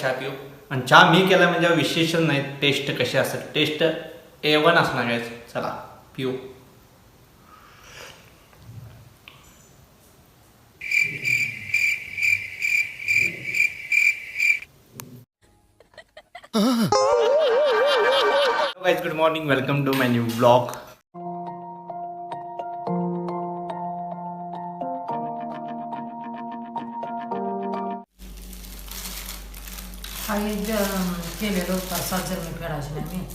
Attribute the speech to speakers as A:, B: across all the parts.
A: चहा पिऊ. आणि चहा मी केला म्हणजे विशेषच नाही टेस्ट कशी असेल? टेस्ट ए वन असणार आहे. चला पिऊ. Guys good morning. Welcome to my new
B: केलेलं फेडायचे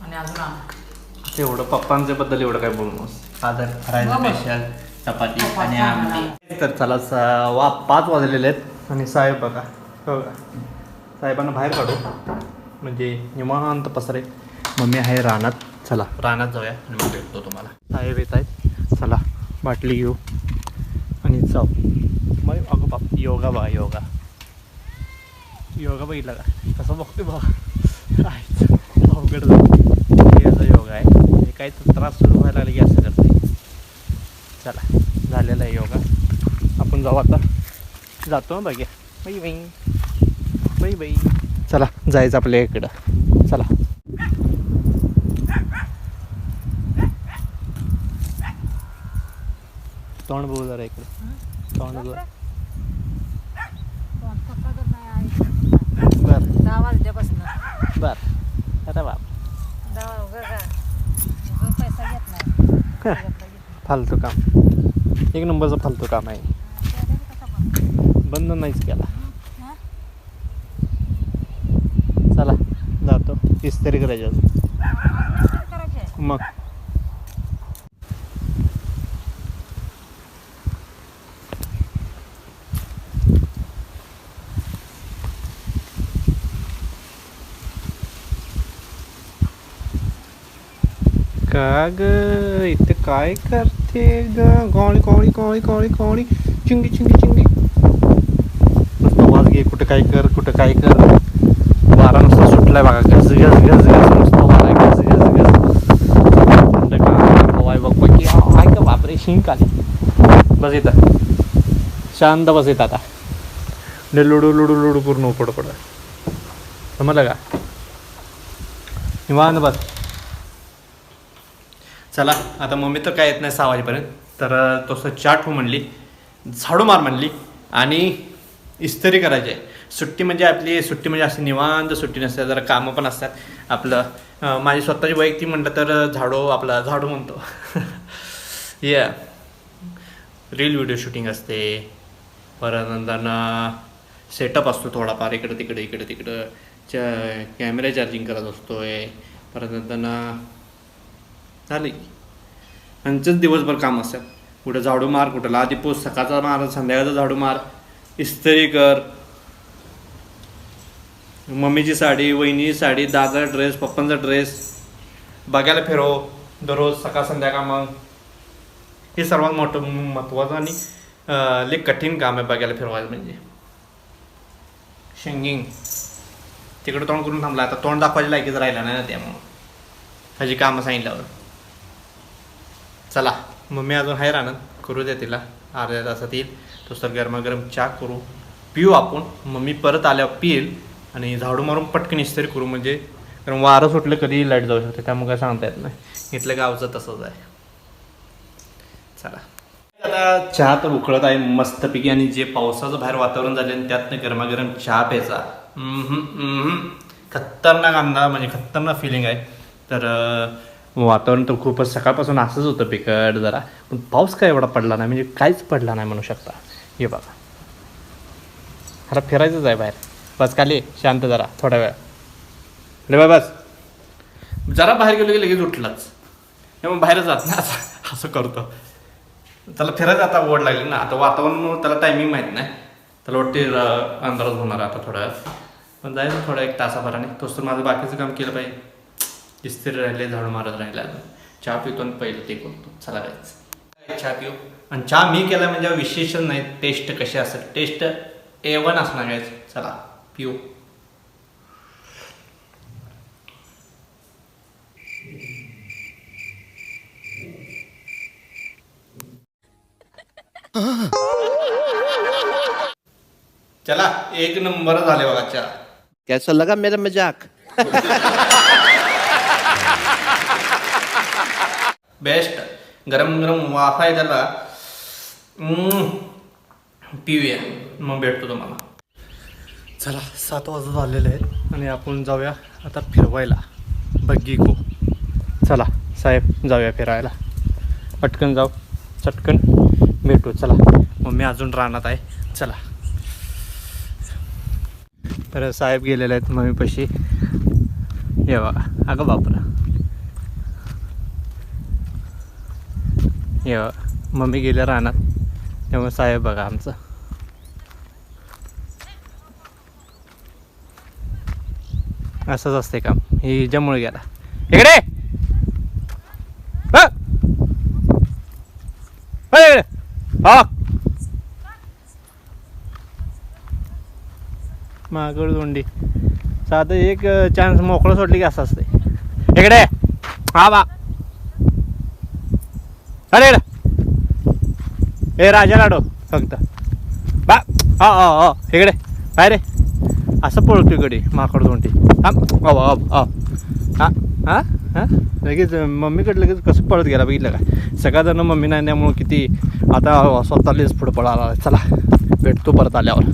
B: आणि अजून
A: तेवढं पप्पांच्या बद्दल एवढं काय बोलू नकोस.
B: बाबा.
A: स्पेशल चपाती आणि. आमटी. तर चला सा- वा पाच वाजलेले आहेत. आणि साहेब बघा हो का? साहेबांना बाहेर काढू. म्हणजे निवांत पसरे. मम्मी आहे रानात. चला. रानात जाऊया आणि मग भेटतो तुम्हाला. साहेब येत आहेत. चला बाटली घेऊ. आणि जाऊ. मग अगं बाप योगा बघा योगा. योगा बघितला का कसं बघतोय बघा अवघड याचा योगा आहे हे काही तर त्रास सुरू व्हायला लागले की असं करते चला झालेला आहे योगा आपण जाऊ आता जातो बघ्या बाई बाई बाई बाई चला जायचं आपल्या इकडं चला तोंड बघू जरा इकडं तोंड बघ बर
B: दहा वाजल्यापासून
A: बर. अरे बाप.
B: पैसा घेत नाही.
A: फालतू काम. एक नंबरचं फालतू काम आहे. बंद नाहीच केला. चला जातो. इस्त्री करायची. मग. का ग इथे काय करते ग? कोणी कोणी कोणी कोणी कोणी चिंगी चिंगी चिंगी. नुसतं वाज घे कुठं काय कर कुठं काय कर. वारा नुसता सुटलाय बघा गज गज गज गज नुसतं वारा गज गज गज हवाय बघ की हाय का बापरे शिंक आली. बस इथं. शांत बस इथं आता. लय लुडू लुडू लुडू पूर्ण उपड पड समजलं का? निवांत बस. चला आता मम्मी तर काय येत नाही सहा वाजेपर्यंत. तर तसं चाट हो म्हणली झाडू मार म्हणली आणि इस्त्री करायची आहे. सुट्टी म्हणजे आपली सुट्टी म्हणजे अशी निवांत सुट्टी नसते जरा कामं पण असतात. आपलं माझी स्वतःची वैयक्तिक म्हटलं तर झाडू आपला झाडू म्हणतो. या रील व्हिडिओ शूटिंग असते. परत नंतर सेटअप असतो थोडाफार इकडं तिकडं इकडं तिकडं च कॅमेरा चार्जिंग करत असतो आहे परत नंतर झाले. की त्यांचंच दिवसभर काम असतात कुठं झाडू मार कुठं लादी पोस सकाळचा मार संध्याकाळचा झाडू मार इस्त्री कर. मम्मीची साडी वहिनीची साडी दादा ड्रेस पप्पांचा ड्रेस बघायला फिरव दररोज सकाळ संध्याकाळ मग. हे सर्वात मोठं महत्त्वाचं आणि लय कठीण काम आहे बघायला फिरवायचं म्हणजे. शिंगिंग. तिकडे तोंड करून थांबला आता तोंड दाखवायला लायकीच राहिला नाही ना त्यामुळं. ह्याची कामं सांगितल्यावर. चला. मम्मी अजून आहे राहणार करू दे तिला. अर्ध्या तासात येईल. तो सर गरमागरम चहा करू. पिऊ आपण. मम्मी परत आल्यावर पिईल. आणि झाडू मारून पटकन इस्त्री करू म्हणजे. कारण वारं सुटलं कधी लाइट जाऊ शकते. त्यामुळे काय सांगता येत नाही. इथलं गावचं तसंच आहे. चला. आता चहा तर उकळत आहे मस्तपैकी. आणि जे पावसाचं बाहेर वातावरण झाले आणि त्यातनं गरमागरम चहा प्यायचा. खतरनाक अंदाज म्हणजे खतरनाक फिलिंग आहे. तर वातावरण तर खूपच सकाळपासून असंच होतं बिकट जरा. पण पाऊस काय एवढा पडला नाही म्हणजे काहीच पडला नाही म्हणू शकता. हे बघा. खरं फिरायचंच आहे बाहेर. बस खाली शांत जरा थोड्या वेळ. रे बाय बस. जरा बाहेर गेलो की लगेच उठलाच. मग बाहेर जात ना असं असं करतो. त्याला फिरायचं आता ओढ लागली ना. आता वातावरण त्याला टायमिंग माहीत नाही. त्याला वाटते अंधारच होणार आता थोड्या पण जायचं थोडं एक तासाभराने. तोच तर माझं बाकीचं काम केलं पाहिजे. इस्त्री राहिले झाडू मारत राहिला. चहा पितो आणि पहिलं ते करतो. चला जायचं चहा पिऊ. आणि चहा मी केला म्हणजे विशेषच नाही टेस्ट कशी असेल? टेस्ट ए वन असणार आहे चला पिऊ. चला एक नंबर झाले बघा चहा.
C: कैसा लगा मेरा मजाक?
A: बेस्ट. गरम गरम वाफा आहे त्याला. पिऊया. मग भेटतो तुम्हाला. चला सात वाजत आलेले आहेत आणि आपण जाऊया आता फिरवायला. बग्गी गो चला साहेब जाऊया फिरायला. पटकन जाऊ. चटकन भेटू. चला. मम्मी अजून रानात आहे. चला. तर साहेब गेलेले आहेत मम्मीपाशी. ये बघा अगं बापरा. ये मम्मी गेल्या रानात. त्यामुळे साहेब बघा आमचं. असंच असते काम. हे हिच्यामुळे गेला. इकडे! इकडे. हा. मागड दोंडी. साधं एक चान्स मोकळं सोडली की असं असते इकडे. हा बा. अरे हे ए राजा लाडो फक्त बा हा हा हा इकडे. काय रे असं पळतो इकडे माकड दोंडी. हा अव अव हां हा लगेच मम्मीकडे लगेच कसं पळत गेला बघितलं काय? सगळ्याजण मम्मी नाही त्यामुळं किती आता स्वतःलेच पुढं पळाला चला भेटतो परत आल्यावर.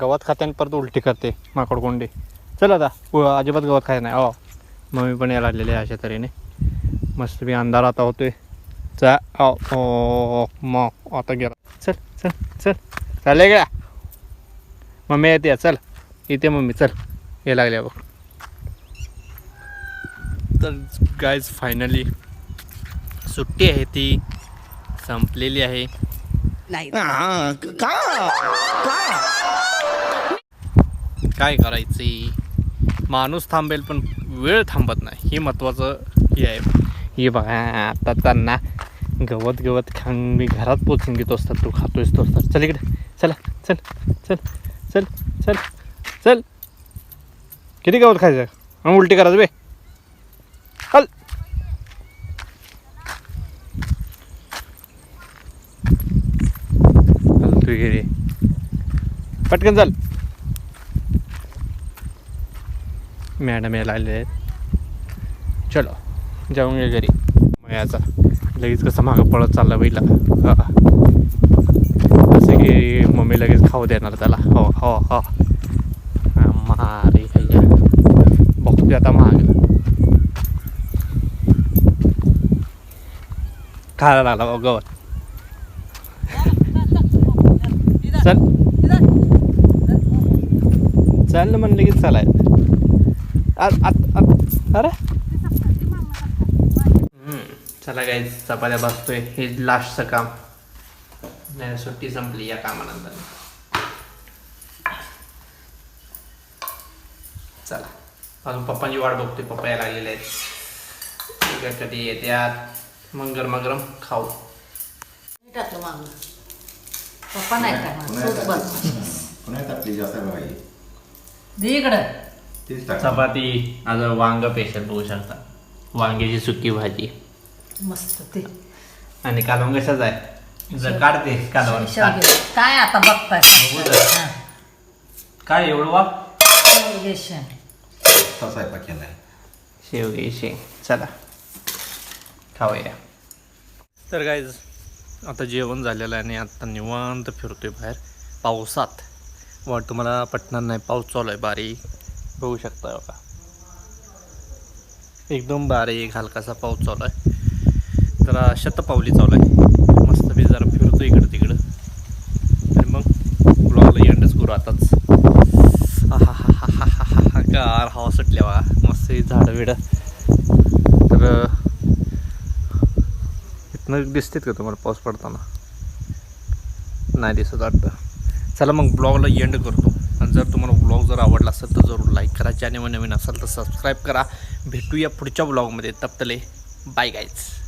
A: गवत खात्याने परत उलटी करते माकड कोंडी. चल आता अजिबात गवत खाय नाही. हो मम्मी पण यायला लागलेली आहे अशा तऱ्हेने. मस्त मी अंधार आता होतोय चा ओ ओ मग आता गेला चल चल चल. चालले गेला मम्मी येते चल. येते मम्मी चल. ये लागल्या बघ. तर गायज फायनली सुट्टी आहे ती. संपलेली आहे. काय करायचे? माणूस थांबेल पण वेळ थांबत नाही. हे महत्त्वाचं हे आहे. हे बघा आता त्यांना गवत गवत खाऊन मी घरात पोचून घेतो असतात तू खातोयस तो असतात चल इकडे चला चल चल चल चल चल किती गवत खायचं आणि उलटी करायचं बे चल तू घे पटकन चल मॅडम यायला आले आहेत चलो जाऊन ये घरी. मग याचा लगेच कसं मागं पळत चालला बैला. असं की मम्मी लगेच खाऊ देणार त्याला. हो हो हो. मारे भैया. बघतोय आता महाग खायला लागला बघ. गवत चल. चल म्हणलं की चालाय. अरे. चला काय चपात्या बसतोय. हे लास्टचं काम. नाही सुट्टी संपली या कामानंतर. चला. अजून पप्पांची वाट बघतोय पप्पा यायला लागलेले आहेत. कधी येत्यात मग गरमागरम खाऊ.
B: टाकलं पप्पा नाही टाकणार. दे इकडं.
A: चपाती आज वांग पेशल बघू शकता. वांग्याची सुकी भाजी.
B: मस्त ते.
A: आणि कालवण कशाच आहे? जर काढते कालवण.
B: शेवगे काय आता बघताय?
A: बघू जरा.
B: हा.
A: काय एवढं वा
B: शेवगे
D: तसा स्वयंपाक केलाय.
A: शेवगे शेंग चला. खाऊया. तर काय आता जेवण झालेलं आहे आणि आता निवांत फिरतोय बाहेर. पावसात. वाट तुम्हाला पटणार नाही पाऊस चालू आहे बारीक. बघू शकता बघा. एकदम बारीक हलकासा पाऊस चालू आहे. जरा शतपावली चालू आहे मस्त मी जरा फिरतो इकडं तिकडं. आणि मग ब्लॉगला एंडच करू आताच. आहाहाहाहाहा, गार हवा सुटल्या बा. मस्त झाडं बिडं. तर इथनं दिसतेत का तुम्हाला पाऊस पडताना? नाही दिसत वाटतं. चला मग ब्लॉगला एंड करतो. आणि जर तुम्हाला ब्लॉग जर आवडला असेल तर जरूर लाईक करा. चॅनल नवीन असेल तर सबस्क्राईब करा. भेटूया पुढच्या ब्लॉगमध्ये तप्तले बाय गाईज